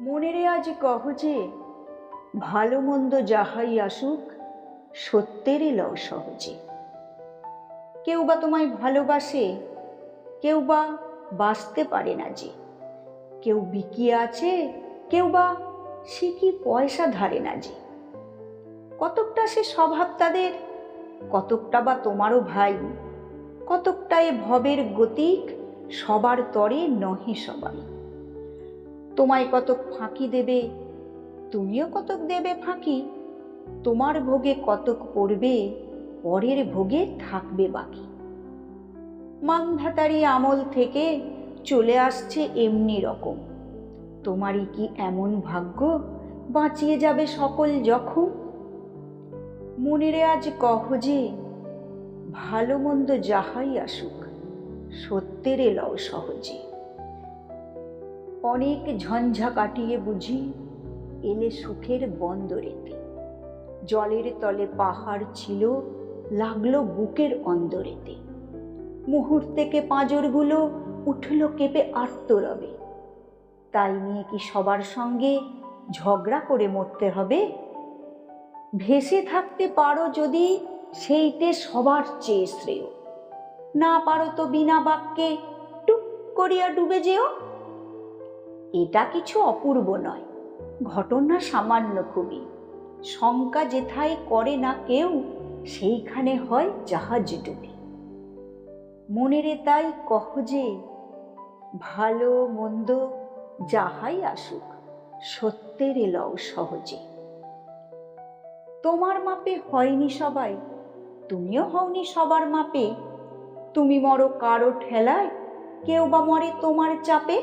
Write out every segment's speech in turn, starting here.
মনেরে আজ কহ যে, ভালো মন্দ যাহাই আসুক সত্যের লও সহজে। কেউ বা তোমায় ভালোবাসে, কেউ বা বাঁচতে পারে না যে। কেউ বিকিয়ে আছে, কেউ বা সে কি পয়সা ধারে না যে। কতকটা সে স্বভাব তাদের, কতকটা বা তোমারও ভাই। কতকটা এ ভবের গতিক, সবার তরে নহে সবাই। তোমায় কতক ফাঁকি দেবে? তুমিও কতক দেবে ফাঁকি? তোমার ভোগে কতক পড়বে? পরের ভোগে থাকবে বাকি। মানধাতারি আমল থেকে চলে আসছে এমনি রকম। তোমারই কি এমন ভাগ্য? বাঁচিয়ে যাবে সকল জখম মনেরে আজ কহ যে, ভালো মন্দ যাহাই আসুক, সত্যের লও সহজে। অনেক ঝঞ্ঝা কাটিয়ে বুঝি এলে সুখের বন্দরেতে। জলের তলে পাহাড় ছিল, লাগল বুকের অন্দরেতে। মুহূর্তেকে পাঁজরগুলো উঠল কেঁপে আর্তরবে। তাই নিয়ে কি সবার সঙ্গে ঝগড়া করে মরতে হবে? ভেসে থাকতে পারো যদি, সেইটে সবার চেয়ে শ্রেয়। না পারো তো বিনা বাক্যে টুক করিয়া ডুবে যেও। এটা কিছু অপূর্ব নয়। ঘটনা সামান্য খুবই। শঙ্কা যেথায় করে না কেউ, সেইখানে হয় জাহাজ ডুবি। মনেরে তাই কহ যে, ভালো মন্দ যাহাই আসুক, সত্যের লও সহজে। তোমার মাপে হয়নি সবাই, তুমিও হওনি সবার মাপে। তুমি মরো কারও ঠেলায়, কেউ বা মরে তোমার চাপে।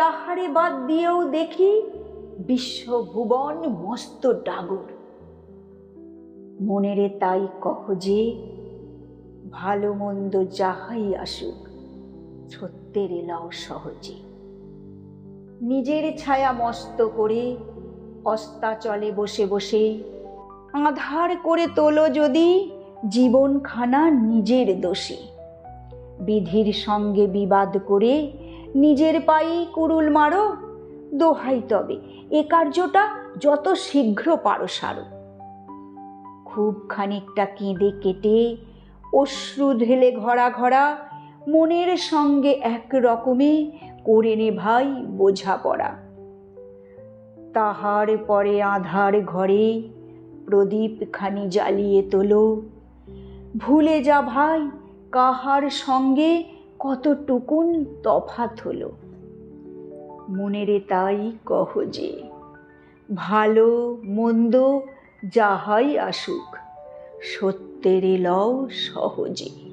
তাহারে বাদ দিয়েও দেখি বিশ্বভুবন মস্ত ডাগর। মনেরে তাই কহ যে ভালো মন্দ যাহাই আসুক, সত্যের এলাও সহজে। নিজের ছায়া মস্ত করে অস্তাচলে বসে বসে আধার করে তোলো যদি জীবনখানা নিজের দোষে। বিধির সঙ্গে বিবাদ করে নিজের পায়েই কুরুল মারো, দোহাই তবে। এ কার্যটা যত শীঘ্র পারো সারো। খুব খানিকটা কেঁদে কেটে অশ্রু ঢেলে ঘরা ঘরা মনের সঙ্গে এক রকমে করে নে ভাই বোঝাপড়া তাহার পরে আধার ঘরে প্রদীপ খানি জ্বালিয়ে তোলো। ভুলে যা ভাই, কাহার সঙ্গে কতটুকুন তফাত হলো? মনেরে তাই কহ যে ভালো মন্দ যাহাই আসুক সত্যের লও সহজে।